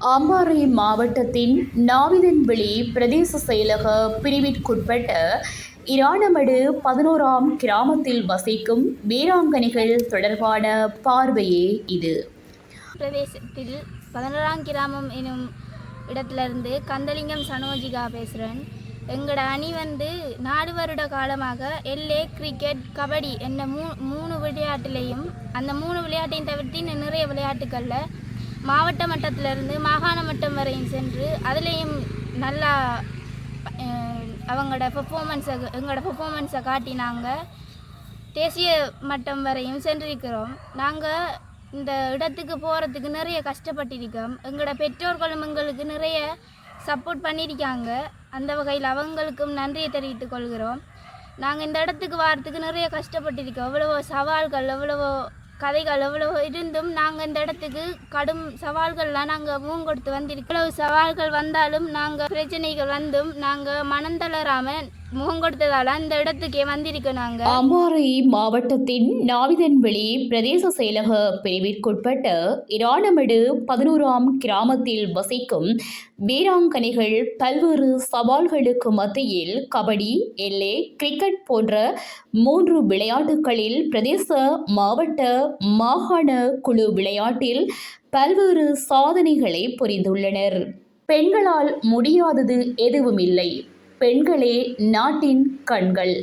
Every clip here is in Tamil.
அம்பாறை மாவட்டத்தின் நாவிதன்வெளி பிரதேச செயலக பிரிவிற்குட்பட்ட இராணமடு பதினோராம் கிராமத்தில் வசிக்கும் வீராங்கனைகள் தொடர்பான பார்வையே இது. பிரதேசத்தில் பதினோராம் கிராமம் எனும் இடத்திலிருந்து கந்தலிங்கம் சனோஜிகா பேசுகிறேன் எங்களோட அணி வந்து நாடு வருட காலமாக எல்ஏ கிரிக்கெட் கபடி என்ற மூ மூணு விளையாட்டுலேயும் அந்த மூணு விளையாட்டையும் தவிர்த்து இன்னும் நிறைய விளையாட்டுகளில் மாவட்ட மட்டத்திலிருந்து மாகாண மட்டம் வரையும் சென்று அதுலேயும் நல்லா அவங்களோட பெர்ஃபார்மன்ஸை எங்களோட பெர்ஃபார்மன்ஸை காட்டினாங்க தேசிய மட்டம் வரையும் சென்றிருக்கிறோம். நாங்கள் இந்த இடத்துக்கு போகிறதுக்கு நிறைய கஷ்டப்பட்டிருக்கோம். எங்களோட பெற்றோர்களும் எங்களுக்கு நிறைய சப்போர்ட் பண்ணியிருக்காங்க. அந்த வகையில் அவங்களுக்கும் நன்றியை தெரிவித்துக் கொள்கிறோம். நாங்கள் இந்த இடத்துக்கு வரத்துக்கு நிறைய கஷ்டப்பட்டிருக்கோம். எவ்வளவோ சவால்கள் எவ்வளவோ கதைகள் எவ்வளவோ இருந்தும் நாங்கள் இந்த இடத்துக்கு கடும் சவால்கள்லாம் நாங்கள் மூங்கொடுத்து வந்திருக்கோம். எவ்வளவு சவால்கள் வந்தாலும் நாங்கள் பிரச்சனைகள் வந்தும் நாங்கள் மனந்தளராமல் முகம் கொடுத்ததால அந்த இடத்துக்கே வந்திருக்கோம் நாங்கள் அம்பாறை மாவட்டத்தின் நாவிதன்வெளி பிரதேச செயலக பிரிவிற்குட்பட்ட இராணமடு பதினோராம் கிராமத்தில் வசிக்கும் வீராங்கனைகள் பல்வேறு சவால்களுக்கு மத்தியில் கபடி எல்லே கிரிக்கெட் போன்ற மூன்று விளையாட்டுகளில் பிரதேச மாவட்ட மாகாண குழு விளையாட்டில் பல்வேறு சாதனைகளை புரிந்துள்ளனர். பெண்களால் முடியாதது எதுவும் இல்லை பெண்களே நாட்டின் கண்கள்.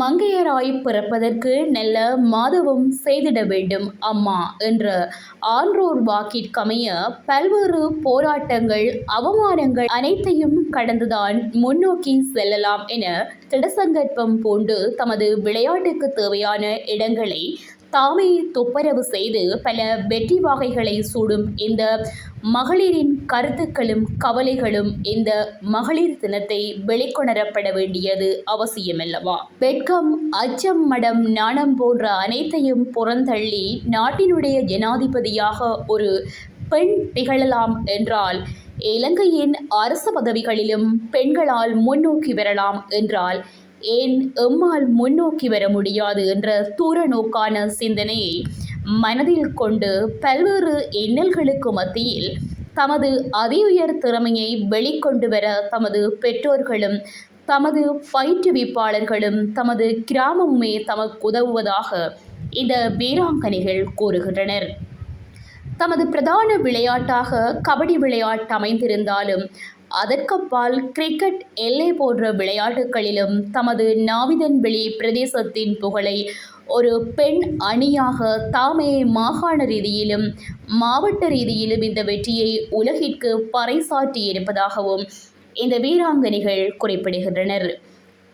மங்கையராய் பிறப்பதற்கு நல்ல மாதவம் செய்திட வேண்டும் அம்மா என்ற ஆன்றோர் வாக்கிற்கமைய பல்வேறு போராட்டங்கள் அவமானங்கள் அனைத்தையும் கடந்துதான் முன்னோக்கி செல்லலாம் என திடசங்கற்பம் பூண்டு தமது விளையாட்டுக்கு தேவையான இடங்களை தாமே துப்பரவு செய்து பல வெற்றி வாகைகளை சூடும் இந்த மகளிரின் கருத்துக்களும் கவலைகளும் இந்த மகளிர் தினத்தை வெளிக்கொணரப்பட வேண்டியது அவசியமல்லவா? வெட்கம் அச்சம் மடம் நாணம் போன்ற அனைத்தையும் புறந்தள்ளி நாட்டினுடைய ஜனாதிபதியாக ஒரு பெண் திகழலாம் என்றால் இலங்கையின் அரசு பதவிகளிலும் பெண்களால் முன்னோக்கி வரலாம் என்றால் ஏன் எம்மால் முன்னோக்கி வர முடியாது என்ற தூர நோக்கான சிந்தனையை மனதில் கொண்டு பல்வேறு எண்ணல்களுக்கு மத்தியில் தமது அதி உயர் திறமையை வெளிக்கொண்டு வர தமது பெற்றோர்களும் தமது பயிற்றுவிப்பாளர்களும் தமது கிராமமுமே தமக்கு உதவுவதாக இந்த வீராங்கனைகள் கூறுகின்றனர். தமது பிரதான விளையாட்டாக கபடி விளையாட்டு அமைந்திருந்தாலும் அதற்கப்பால் கிரிக்கெட் எல்லை போன்ற விளையாட்டுகளிலும் தமது நாவிதன்வெளி பிரதேசத்தின் புகழை ஒரு பெண் அணியாக தாமே மாகாண ரீதியிலும் மாவட்ட ரீதியிலும் இந்த வெற்றியை உலகிற்கு பறைசாற்றியிருப்பதாகவும் இந்த வீராங்கனைகள் குறிப்பிடுகின்றனர்.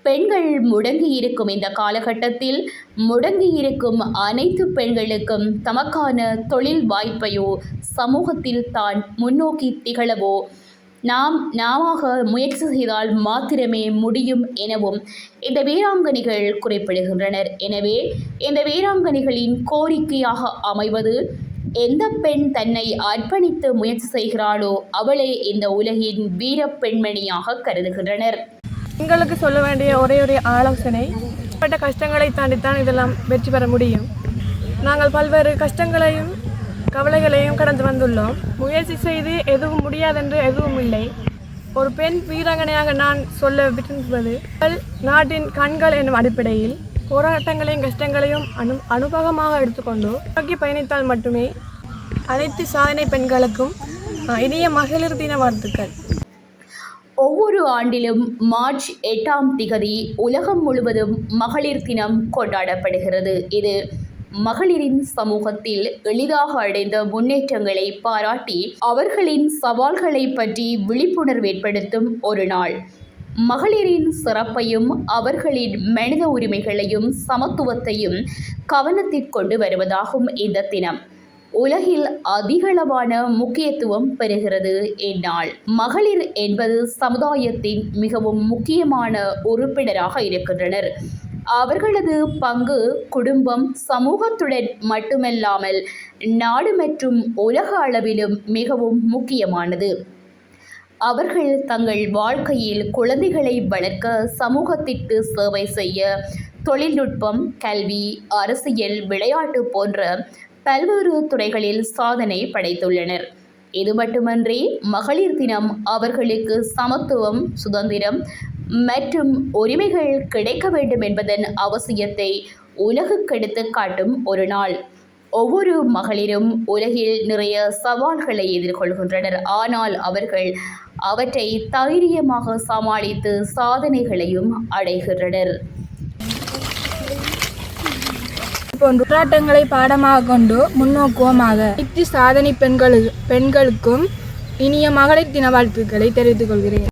பெண்கள் முடங்கியிருக்கும் இந்த காலகட்டத்தில் முடங்கியிருக்கும் அனைத்து பெண்களுக்கும் தமக்கான தொழில் வாய்ப்பையோ சமூகத்தில் தான் முன்னோக்கி திகழவோ நாம் நாமாக முயற்சி செய்தால் மாத்திரமே முடியும் எனவும் இந்த வீராங்கனைகள் குறிப்பிடுகின்றனர். எனவே இந்த வீராங்கனைகளின் கோரிக்கையாக அமைவது எந்த பெண் தன்னை அர்ப்பணித்து முயற்சி செய்கிறாளோ அவளே இந்த உலகின் வீர பெண்மணியாக கருதுகின்றனர். எங்களுக்கு சொல்ல வேண்டிய ஒரே ஒரு ஆலோசனை பட்ட கஷ்டங்களை தாண்டித்தான் இதெல்லாம் வெற்றி பெற முடியும். நாங்கள் பல்வேறு கஷ்டங்களையும் கவலைகளையும் கடந்து வந்துள்ளோம். முயற்சி செய்து எதுவும் முடியாதென்று எதுவும் இல்லை. ஒரு பெண் வீராங்கனையாக நான் சொல்ல விரும்புவது நாட்டின் கண்கள் என்னும் அடிப்படையில் போராட்டங்களையும் கஷ்டங்களையும் அனு அனுபவமாக எடுத்துக்கொண்டு நோக்கி பயணித்தால் மட்டுமே அனைத்து சாதனை பெண்களுக்கும் இனிய மகளிர் தின வாழ்த்துக்கள். ஒவ்வொரு ஆண்டிலும் மார்ச் எட்டாம் திகதி உலகம் முழுவதும் மகளிர் தினம் கொண்டாடப்படுகிறது. இது மகளிரின் சமூகத்தில் எளிதாக அடைந்த முன்னேற்றங்களை பாராட்டி அவர்களின் சவால்களை பற்றி விழிப்புணர்வு ஏற்படுத்தும் ஒரு நாள். மகளிரின் சிறப்பையும் அவர்களின் மனித உரிமைகளையும் சமத்துவத்தையும் கவனத்திற்கொண்டு வருவதாகும் இந்த தினம். உலகில் அதிகளவான முக்கியத்துவம் பெறுகிறது இந்நாள் மகளிர் என்பது சமுதாயத்தின் மிகவும் முக்கியமான உறுப்பினராக இருக்கின்றனர். அவர்களது பங்கு குடும்பம் சமூகத்துடன் மட்டுமல்லாமல் நாடு மற்றும் உலக அளவிலும் மிகவும் முக்கியமானது. அவர்கள் தங்கள் வாழ்க்கையில் குழந்தைகளை வளர்க்க சமூகத்திற்கு சேவை செய்ய தொழில்நுட்பம் கல்வி அரசியல் விளையாட்டு போன்ற பல்வேறு துறைகளில் சாதனை படைத்துள்ளனர். இது மட்டுமன்றி மகளிர் தினம் அவர்களுக்கு சமத்துவம் சுதந்திரம் மற்றும் உரிமைகள் கிடைக்க வேண்டும் என்பதன் அவசியத்தை உலகுக்கெடுத்து காட்டும் ஒரு நாள். ஒவ்வொரு மகளிரும் உலகில் நிறைய சவால்களை எதிர்கொள்கின்றனர். ஆனால் அவர்கள் அவற்றை தைரியமாக சமாளித்து சாதனைகளையும் அடைகின்றனர். போன்ற போராட்டங்களை பாடமாக கொண்டு முன்னோக்குவோமாக. அனைத்து சாதனை பெண்களு பெண்களுக்கும் இனிய மகளிர் தின வாழ்த்துக்களை தெரிவித்துக் கொள்கிறேன்.